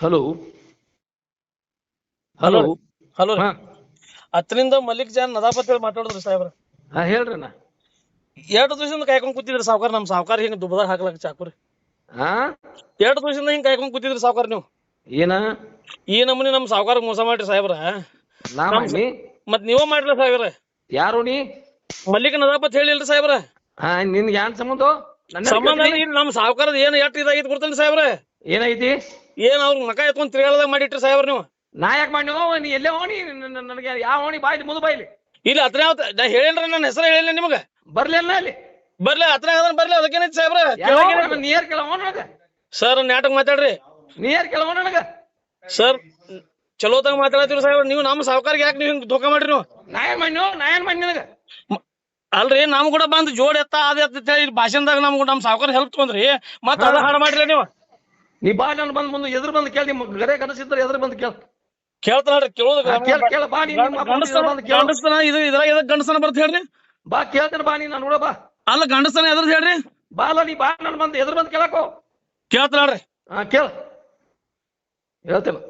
Hello. Hello. Hello. ಹಾ. ಹತ್ತರಿಂದ Malik John Nadapat ಹೇಳಿ ಮಾತಾಡಿದ್ರಿ ಸಾಹೇಬ್ರ. ಹಾ ಹೇಳ್ರಿ ಅಣ್ಣ. ಎರಡು ದಿವಸದಿಂದ ಕಾಯ್ಕೊಂಡ್ ಕೂತಿದ್ರಿ ಸಾವ್ಕಾರ ನಮ್ ಸಾವ್ಕಾರ ಹಿಂಗ್ ದುಬದಾಗ ಹಾಕ್ಲಕ್ ಚಾಕುರಿ ಹಾ? ಎರಡು ದಿವಸದಿಂದ ಹಿಂಗ್ ಕಾಯ್ಕೊಂಡ್ ಕೂತಿದ್ರಿ ಸಾವ್ಕಾರ ನೀವು. ಏನ? ಈ ನಮೂನಿ ನಮ್ ಸಾವ್ಕಾರ ಮೋಸ ಮಾಡ್ರಿ ಸಾಹೇಬ್ರ. ನಾ ಮಾಡಿ ಮತ್ ನೀವ ಮಾಡ್ರಿ ಸಾಹೇಬ್ರ. ಯಾರು ನೀ? ಮಲ್ಲಿಕ್ ನದಾಪತ್ ಹೇಳಿಲ್ರಿ ಸಾಹೇಬ್ರ. ಹಾ ನಿನ್ಗೆ ಯಾನ್ ಸಂಬಂಧ? ಸಂಬಂಧ ಇಲ್ಲಿ ನಮ್ ಸಾವ್ಕಾರದ ಏನ್ ಎಷ್ಟ್ ಇದಾಗಿತ್ತು ಗೊತ್ತೇನ್ರಿ ಸಾಹೇಬ್ರ? ಏನೈತಿ ಏನ್ ಅವ್ರ ಮಕ ಎತ್ಕೊಂಡ್ ತಿರ್ಗಾಳದಾಗ ಮಾಡಿಟ್ರಿ ಸಾಹೇಬ್ರ ನೀವು? ನಾ ಯಾಕೆ ಮಾಡಿ ನೀ ಎಲ್ಲೇ ಹೋಣಿ? ನನಗೆ ಯಾವ ಹೋಣಿ? ಬಾಯ್ಲಿ ಮುದು ಬಾಯ್ಲಿ. ಇಲ್ಲಿ ಹತ್ರ ನಾ ಹೇಳೇನ್ರಿ ನನ್ನ ಹೆಸರು ಹೇಳಿಲ್ಲ ನಿಮಗ. ಬರ್ಲಿ ಅಲ್ಲ ಅಲ್ಲಿ. ಬರ್ಲಿ ಹತ್ರ ಅದನ್ನ ಬರ್ಲಿ ಅದಕ್ಕೇನೈತಿ ಸಾಹೇಬ್ರ? ನೀರ್ ಕೇಳೋಣ ಸರ್ ನಾಟಕ ಮಾತಾಡ್ರಿ. ನೀರ್ ಕೇಳೋಣ ನನಗ? ಸರ್ ಚಲೋತಾಗ ಮಾತಾಡತ್ತೀರಿ ಸಾಹೇಬ್ರ. ನೀವು ನಮ್ಮ ಸಾವುಕಾರಿಗೆ ಯಾಕೆ ನೀವು ಹಿಂಗ್ ಧೋಕಾ ಮಾಡ್ರಿ ನೀವು? ನಾ ಏನ್ ಮಾಡಿ ನಾ ಏನ್ ಮಾಡಿ ನನಗ? ಅಲ್ರಿ ನಮ್ ಕೂಡ ಬಂದ್ ಜೋಡ್ ಎತ್ತ ಅದ ಎತ್ತ ಹೇಳಿ ಭಾಷಣದಾಗ ನಮ್ಮ ನಮ್ ಸಾವ್ಕಾರ ಹೆಲ್ಪ್ ತಗೊಂಡ್ರಿ. ಮತ್ತ ಅದ ಹಾಡ ಮಾಡ್ರಿ ನೀವು? ನೀ ಬಾ ನಾನು ಬಂದ್ ಮುಂದೆ ಎದುರು ಬಂದು ಕೇಳಿ ನಿಮ್ ಗರೆ ಕನಸಿದ್ರೆ ಎದುರು ಬಂದು ಕೇಳ. ಕೇಳ್ತಾನ ಕೇಳೋದು ಕೇಳ ಬಾ ನೀ ನಿಮ್ಮ ಗಂಡಸ್ತನ ಇದು ಇದ್ರಾಗ ಎದಕ್ ಗಂಡಸ್ತನ ಬರ್ತ ಹೇಳ್ರಿ? ಬಾ ಕೇಳ್ತೇನೆ ಬಾ ನೀ ನಾನು ನೋಡ ಬಾ. ಅಲ್ಲ ಗಂಡಸ್ತನ ಎದ್ರದ್ ಹೇಳ್ರಿ? ಬಾ ಅಲ್ಲ ನೀ ಬಾ ನಾನು ಬಂದು ಎದುರು ಬಂದು ಕೇಳಕೋ ಕೇಳ್ತಾನ ಹಾ ಕೇಳ. ಹೇಳ್ತೇನೆ.